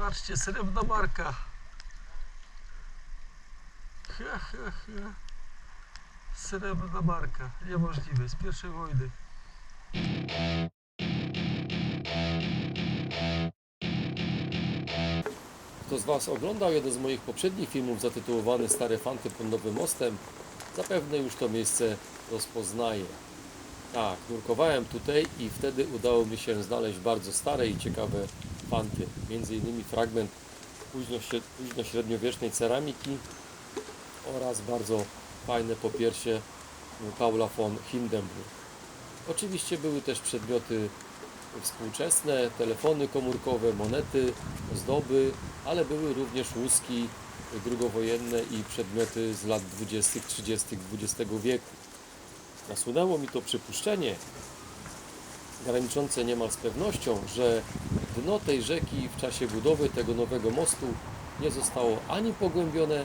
Patrzcie, srebrna marka. Ha, ha, ha. Srebrna marka. Niemożliwe, z pierwszej wojny. Kto z Was oglądał jeden z moich poprzednich filmów zatytułowany Stare Fanty pod Nowym Mostem, zapewne już to miejsce rozpoznaje. Tak, nurkowałem tutaj i wtedy udało mi się znaleźć bardzo stare i ciekawe fanty. Między innymi fragment późno, późnośredniowiecznej ceramiki oraz bardzo fajne popiersie Paula von Hindenburg. Oczywiście były też przedmioty współczesne, telefony komórkowe, monety, ozdoby, ale były również łuski drugowojenne i przedmioty z lat 20., 30. XX wieku. Nasunęło mi to przypuszczenie, graniczące niemal z pewnością, że dno tej rzeki w czasie budowy tego nowego mostu nie zostało ani pogłębione,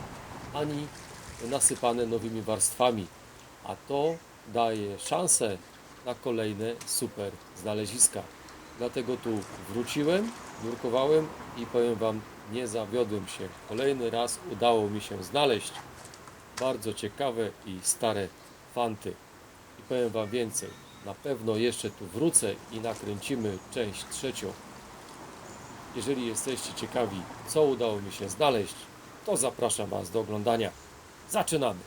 ani nasypane nowymi warstwami, a to daje szansę na kolejne super znaleziska. Dlatego tu wróciłem, nurkowałem i powiem Wam, nie zawiodłem się. Kolejny raz udało mi się znaleźć bardzo ciekawe i stare fanty. I powiem Wam więcej, na pewno jeszcze tu wrócę i nakręcimy część trzecią. Jeżeli jesteście ciekawi, co udało mi się znaleźć, to zapraszam Was do oglądania. Zaczynamy!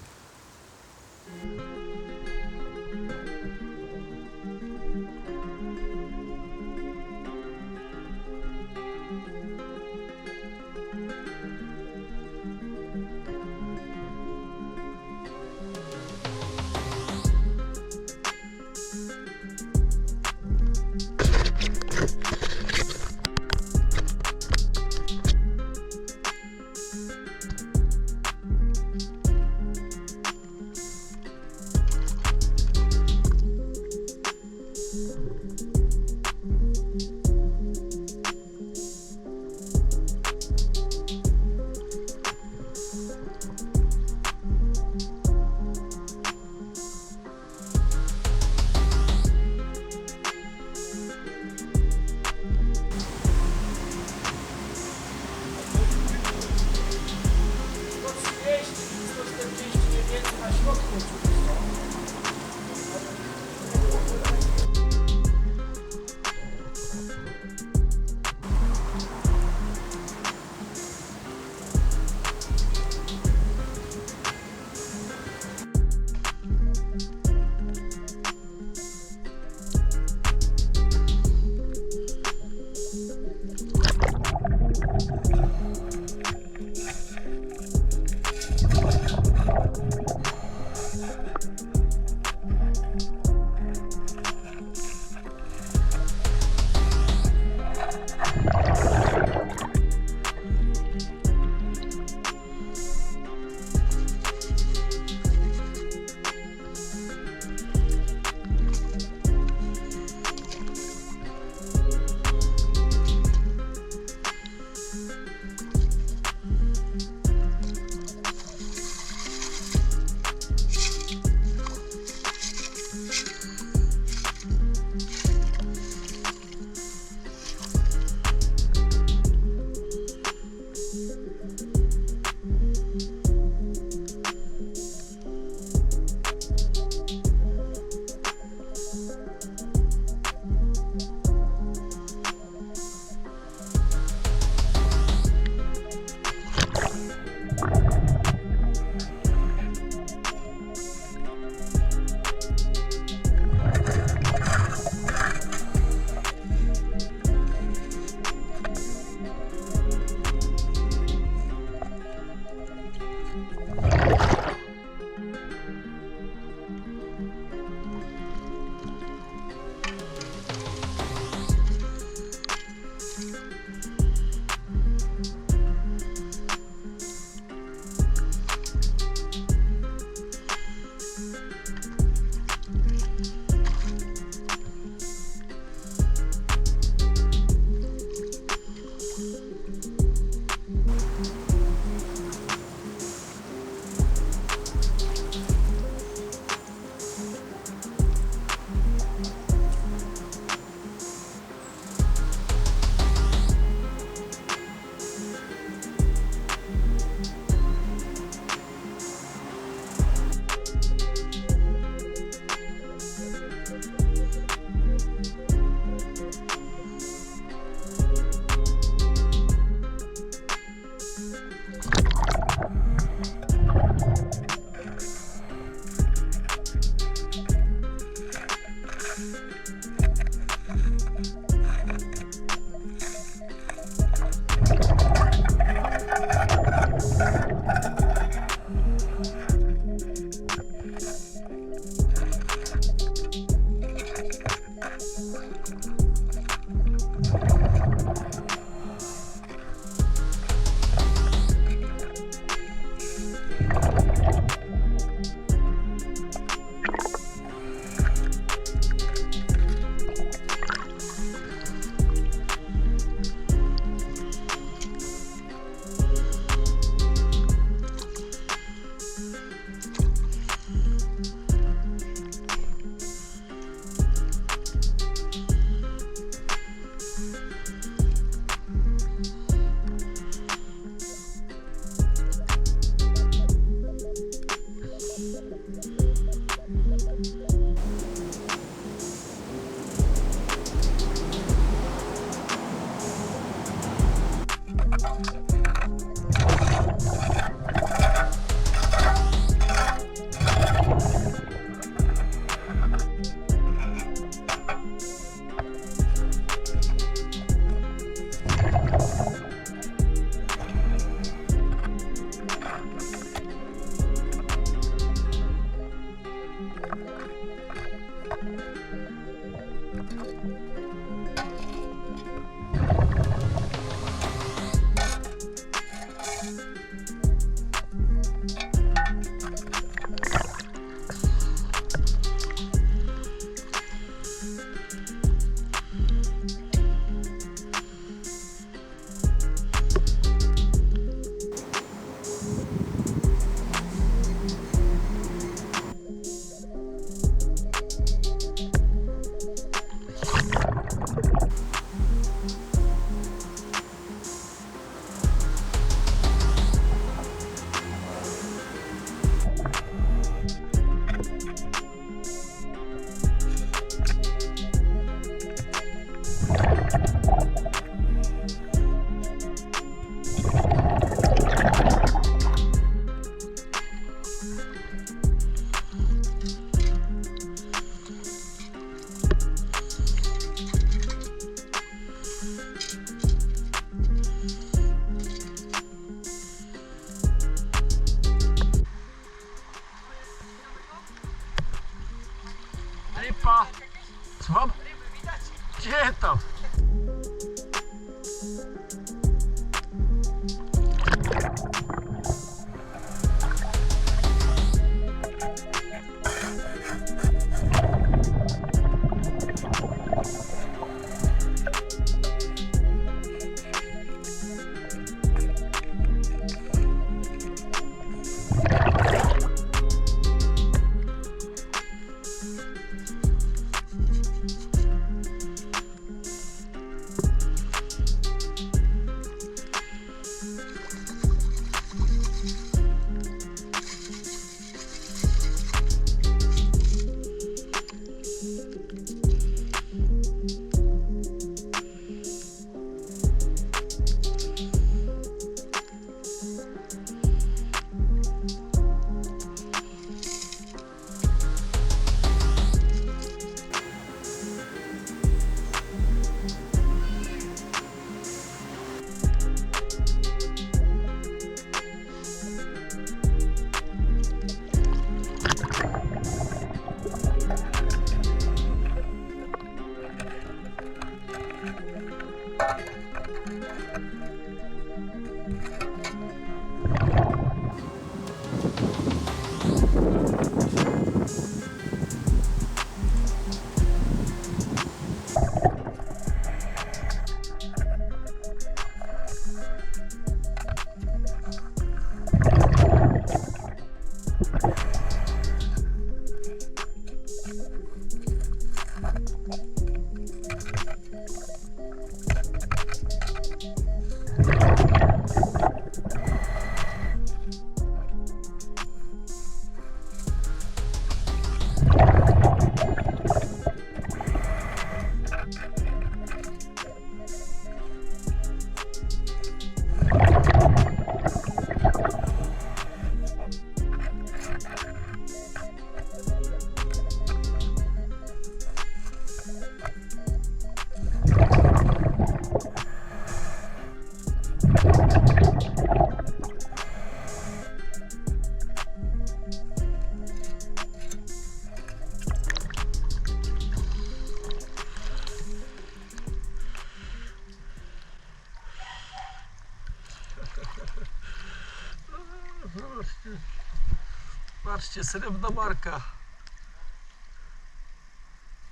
Patrzcie, srebrna marka.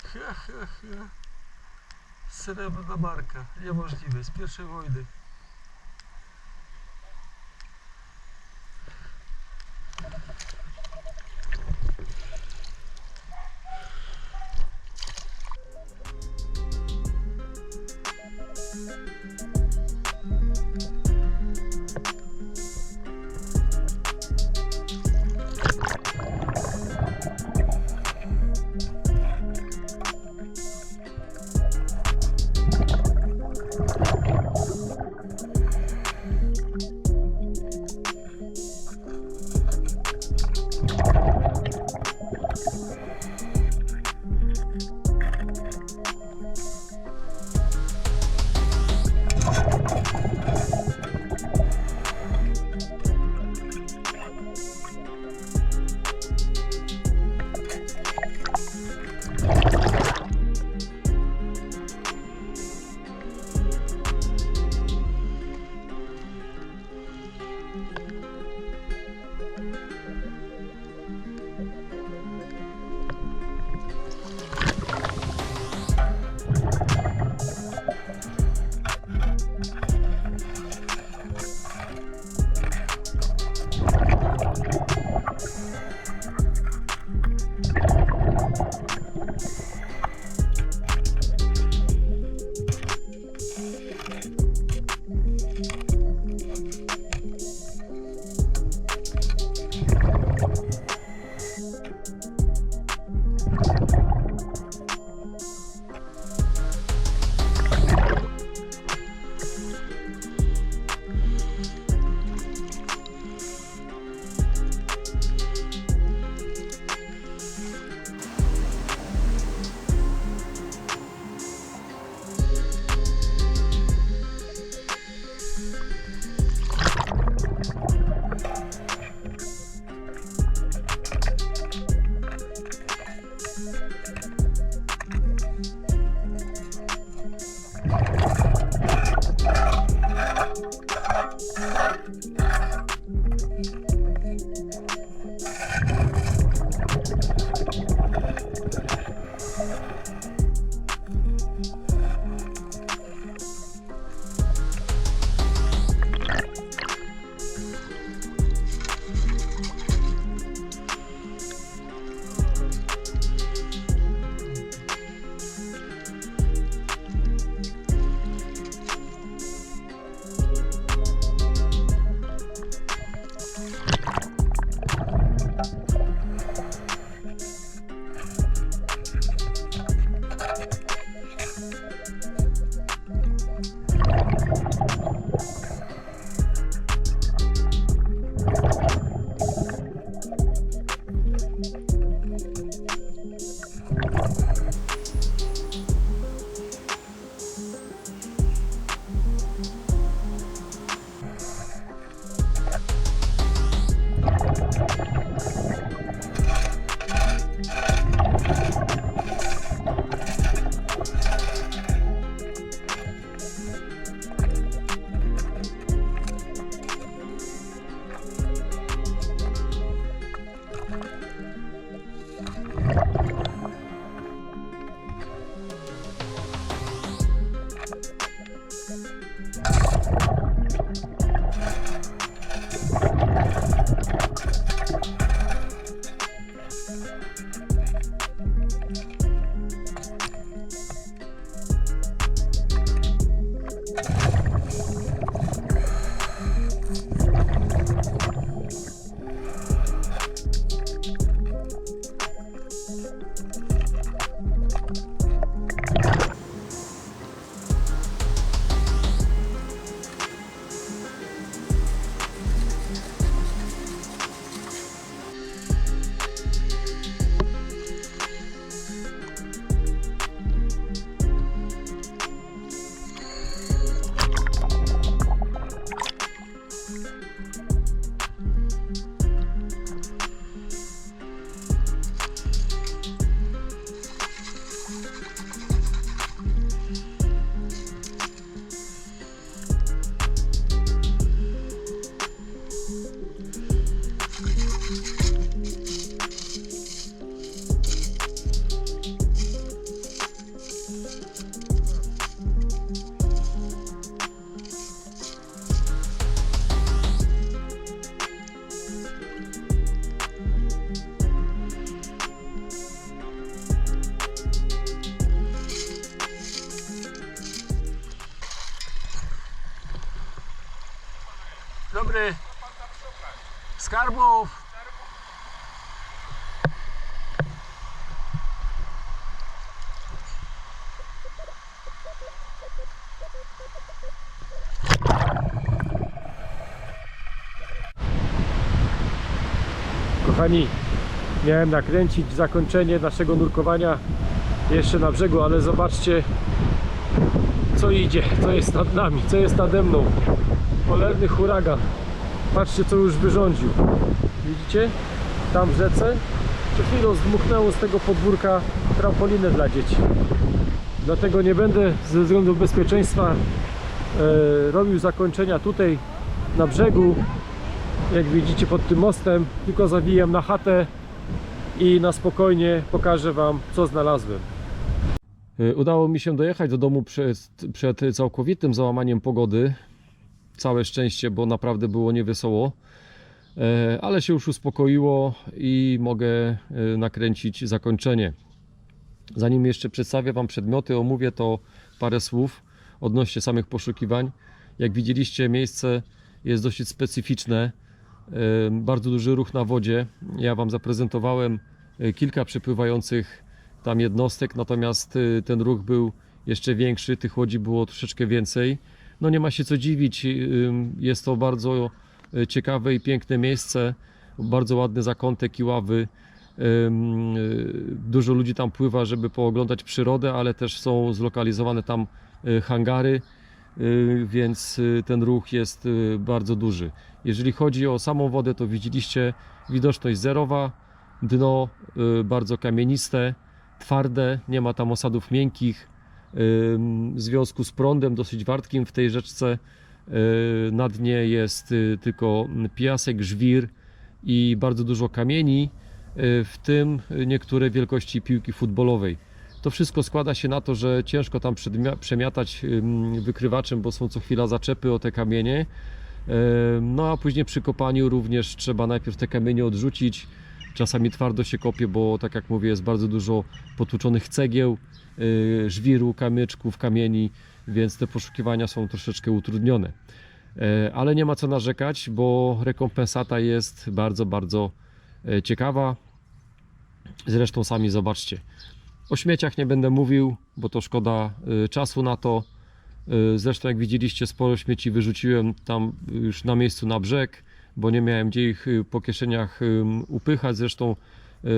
Ha, ha, ha. Srebrna marka. Niemożliwe, z pierwszej wojny. Kochani, miałem nakręcić zakończenie naszego nurkowania jeszcze na brzegu, ale zobaczcie co idzie, co jest nad nami, co jest nade mną. Huragan. Patrzcie co już wyrządził. Widzicie? Tam w rzece przed chwilą zdmuchnęło z tego podwórka trampolinę dla dzieci. Dlatego nie będę ze względu bezpieczeństwa e, robił zakończenia tutaj na brzegu jak widzicie pod tym mostem, tylko zawijam na chatę i na spokojnie pokażę Wam, co znalazłem. E, Udało mi się dojechać do domu przed, przed całkowitym załamaniem pogody. Całe szczęście, bo naprawdę było niewesoło. E, Ale się już uspokoiło i mogę e, nakręcić zakończenie. Zanim jeszcze przedstawię Wam przedmioty, omówię to parę słów odnośnie samych poszukiwań. Jak widzieliście, miejsce jest dosyć specyficzne. Bardzo duży ruch na wodzie. Ja Wam zaprezentowałem e, kilka przepływających tam jednostek, natomiast e, ten ruch był jeszcze większy, tych łodzi było troszeczkę więcej. No nie ma się co dziwić, ym, jest to bardzo ciekawe i piękne miejsce, bardzo ładny zakątek i ławy. Y, Dużo ludzi tam pływa, żeby pooglądać przyrodę, ale też są zlokalizowane tam y, hangary, y, więc y, ten ruch jest y, bardzo duży. Jeżeli chodzi o samą wodę, to widzieliście widoczność zerowa, dno y, bardzo kamieniste, twarde, nie ma tam osadów miękkich. W związku z prądem dosyć wartkim w tej rzeczce y, na dnie jest y, tylko piasek, żwir i bardzo dużo kamieni, y, w tym niektóre wielkości piłki futbolowej. To wszystko składa się na to, że ciężko tam przemiatać wykrywaczem, bo są co chwila zaczepy o te kamienie. Ym, No a później przy kopaniu również trzeba najpierw te kamienie odrzucić. Czasami twardo się kopie, bo tak jak mówię, jest bardzo dużo potłuczonych cegieł, y, żwiru, kamyczków, kamieni, więc te poszukiwania są troszeczkę utrudnione. E, Ale nie ma co narzekać, bo rekompensata jest bardzo, bardzo e, ciekawa. Zresztą sami zobaczcie. O śmieciach nie będę mówił, bo to szkoda y, czasu na to. Y, Zresztą, jak widzieliście, sporo śmieci wyrzuciłem tam już na miejscu na brzeg, bo nie miałem gdzie ich y, po kieszeniach upychać. Zresztą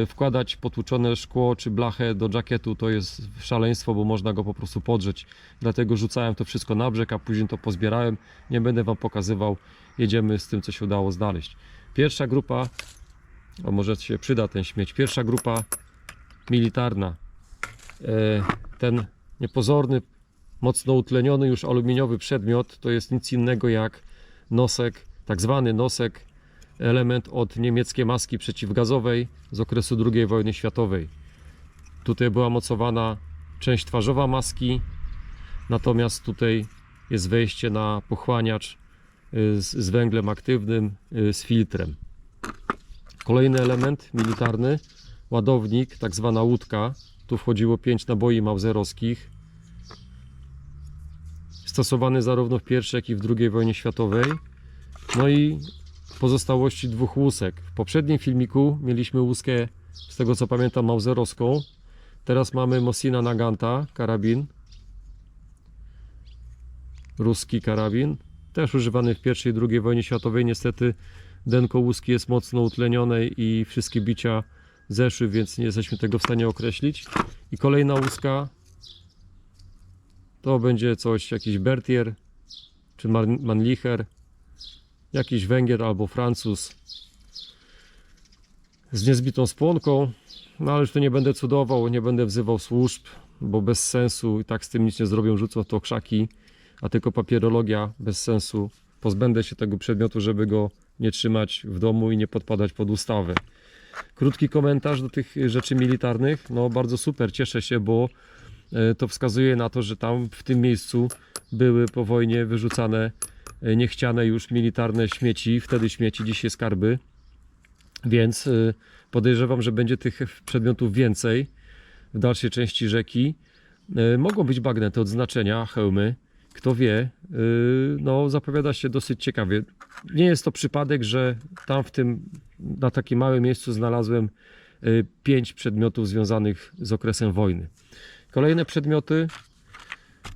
wkładać potłuczone szkło czy blachę do żakietu to jest szaleństwo, bo można go po prostu podrzeć. Dlatego rzucałem to wszystko na brzeg, a później to pozbierałem. Nie będę Wam pokazywał. Jedziemy z tym, co się udało znaleźć. Pierwsza grupa, a może się przyda ten śmieć. Pierwsza grupa militarna. E, Ten niepozorny, mocno utleniony już aluminiowy przedmiot to jest nic innego jak nosek, tak zwany nosek, element od niemieckiej maski przeciwgazowej z okresu II wojny światowej. Tutaj była mocowana część twarzowa maski, natomiast tutaj jest wejście na pochłaniacz y, z, z węglem aktywnym, y, z filtrem. Kolejny element militarny, ładownik, tak zwana łódka. Tu wchodziło 5 naboi mauserowskich. Stosowany zarówno w I, jak i w II wojnie światowej. No i pozostałości dwóch łusek. W poprzednim filmiku mieliśmy łuskę, z tego co pamiętam, mauserowską. Teraz mamy Mosina Naganta, karabin. Ruski karabin. Też używany w I i II wojnie światowej. Niestety denko łuski jest mocno utlenione i wszystkie bicia zeszły, więc nie jesteśmy tego w stanie określić. I kolejna łuska to będzie coś, jakiś Bertier czy Man- Manlicher, jakiś Węgier albo Francuz z niezbitą spłonką. No ale już tu nie będę cudował, nie będę wzywał służb, bo bez sensu i tak z tym nic nie zrobią, rzucą to krzaki, a tylko papierologia bez sensu. Pozbędę się tego przedmiotu, żeby go nie trzymać w domu i nie podpadać pod ustawę. Krótki komentarz do tych rzeczy militarnych. No bardzo super, cieszę się, bo e, to wskazuje na to, że tam w tym miejscu były po wojnie wyrzucane e, niechciane już militarne śmieci, wtedy śmieci, dzisiaj skarby. Więc e, podejrzewam, że będzie tych przedmiotów więcej w dalszej części rzeki. Mogą być bagnety odznaczenia, hełmy. kto wie, no zapowiada się dosyć ciekawie. Nie jest to przypadek, że tam w tym, na takim małym miejscu znalazłem yy, pięć przedmiotów związanych z okresem wojny. Kolejne przedmioty,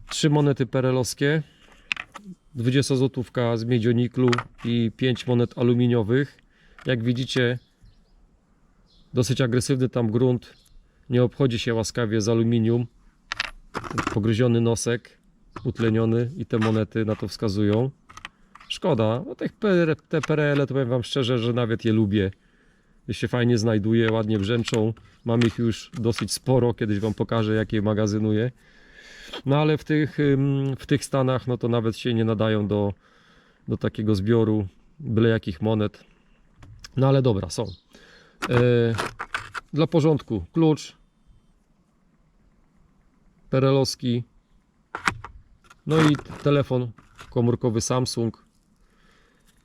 trzy monety perelowskie, 20 złotówka z miedzioniklu i 5 monet aluminiowych. Jak widzicie, dosyć agresywny tam grunt. Nie obchodzi się łaskawie z aluminium. Pogryziony nosek, utleniony i te monety na to wskazują. Szkoda, no tych te PRL to powiem Wam szczerze, że nawet je lubię. Je się fajnie znajduje, ładnie brzęczą. Mam ich już dosyć sporo, kiedyś Wam pokażę jakie magazynuję. No ale w tych, w tych stanach no to nawet się nie nadają do, do takiego zbioru byle jakich monet. No ale dobra, są. E, dla porządku klucz perelowski no i telefon komórkowy Samsung.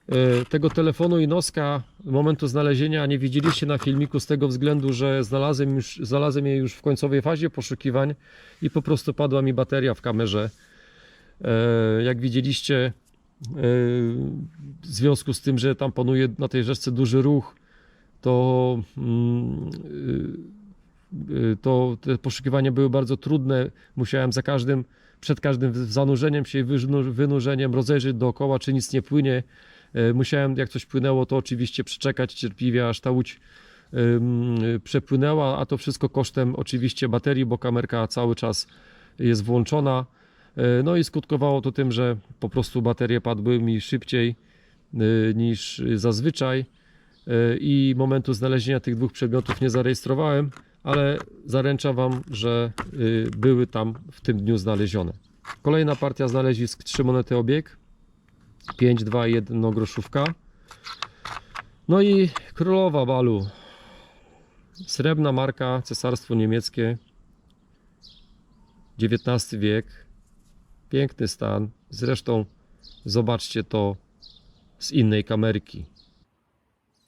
E, Tego telefonu i noska momentu znalezienia nie widzieliście na filmiku z tego względu, że znalazłem, już, znalazłem je już w końcowej fazie poszukiwań i po prostu padła mi bateria w kamerze. E, Jak widzieliście, e, w związku z tym, że tam panuje na tej rzeczce duży ruch, to, mm, y, y, to te poszukiwania były bardzo trudne. Musiałem za każdym, przed każdym zanurzeniem się i wynu- wynurzeniem rozejrzeć dookoła, czy nic nie płynie. E, Musiałem, jak coś płynęło, to oczywiście przeczekać cierpliwie, aż ta łódź przepłynęła, a to wszystko kosztem oczywiście baterii, bo kamerka cały czas jest włączona. E, No i skutkowało to tym, że po prostu baterie padły mi szybciej y, niż zazwyczaj i momentu znalezienia tych dwóch przedmiotów nie zarejestrowałem, ale zaręczam Wam, że były tam w tym dniu znalezione. Kolejna partia znalezisk, trzy monety obieg, 5, 2 i 1 groszówka. No i królowa balu. Srebrna marka, cesarstwo niemieckie, XIX wiek. Piękny stan. Zresztą zobaczcie to z innej kamerki.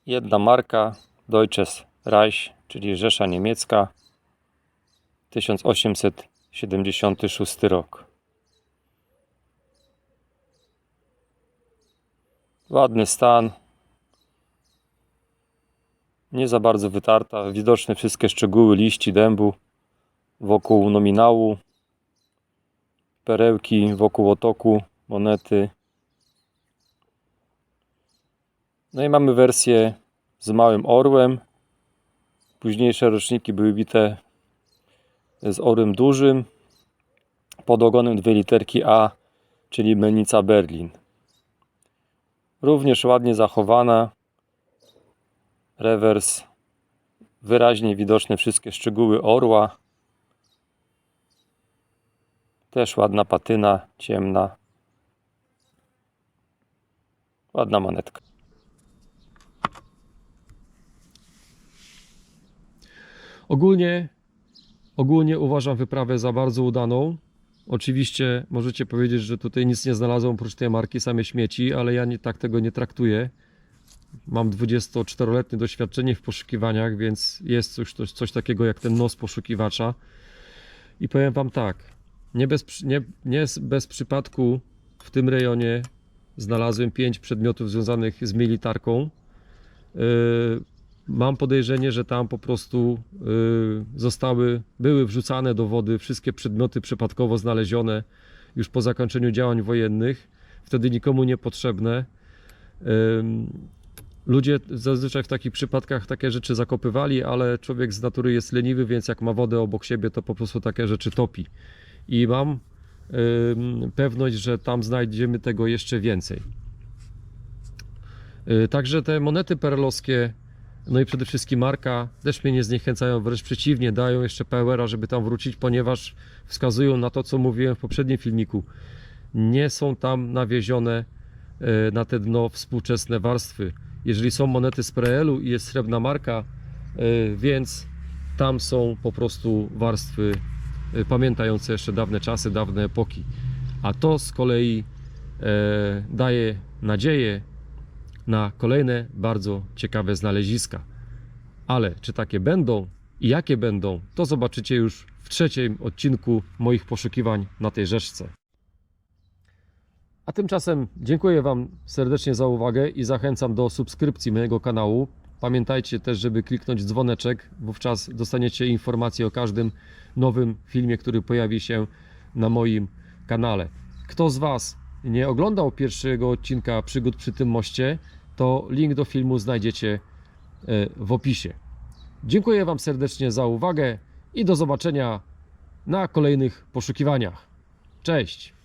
Jedna marka, Deutsches Reich, czyli Rzesza Niemiecka, 1876 rok. Ładny stan. Nie za bardzo wytarta. Widoczne wszystkie szczegóły liści dębu wokół nominału, perełki wokół otoku, monety. No i mamy wersję z małym orłem. Późniejsze roczniki były bite z orłem dużym. Pod ogonem dwie literki A, czyli Menica Berlin. Również ładnie zachowana. Rewers. Wyraźnie widoczne wszystkie szczegóły orła. Też ładna patyna, ciemna. Ładna monetka. Ogólnie, ogólnie uważam wyprawę za bardzo udaną. Oczywiście możecie powiedzieć, że tutaj nic nie znalazłem oprócz tej marki, same śmieci, ale ja nie, tak tego nie traktuję. Mam 24-letnie doświadczenie w poszukiwaniach, więc jest coś, coś, takiego jak ten nos poszukiwacza. I powiem Wam tak, nie bez, nie, nie bez przypadku w tym rejonie znalazłem pięć przedmiotów związanych z militarką. Yy, Mam podejrzenie, że tam po prostu y, zostały, były wrzucane do wody wszystkie przedmioty przypadkowo znalezione już po zakończeniu działań wojennych, wtedy nikomu niepotrzebne. Ludzie zazwyczaj w takich przypadkach takie rzeczy zakopywali, ale człowiek z natury jest leniwy, więc jak ma wodę obok siebie, to po prostu takie rzeczy topi. I mam pewność, że tam znajdziemy tego jeszcze więcej. Y, Także te monety perelowskie no i przede wszystkim marka też mnie nie zniechęcają, wręcz przeciwnie, dają jeszcze powera, żeby tam wrócić, ponieważ wskazują na to, co mówiłem w poprzednim filmiku. Nie są tam nawiezione e, na te dno współczesne warstwy. Jeżeli są monety z Preelu i jest srebrna marka, e, więc tam są po prostu warstwy e, pamiętające jeszcze dawne czasy, dawne epoki. A to z kolei daje nadzieję, na kolejne bardzo ciekawe znaleziska. Ale czy takie będą i jakie będą, to zobaczycie już w trzecim odcinku moich poszukiwań na tej rzeczce. A tymczasem dziękuję Wam serdecznie za uwagę i zachęcam do subskrypcji mojego kanału. Pamiętajcie też, żeby kliknąć dzwoneczek, wówczas dostaniecie informacje o każdym nowym filmie, który pojawi się na moim kanale. Kto z Was nie oglądał pierwszego odcinka Przygód przy tym moście, to link do filmu znajdziecie e, w opisie. Dziękuję Wam serdecznie za uwagę i do zobaczenia na kolejnych poszukiwaniach. Cześć!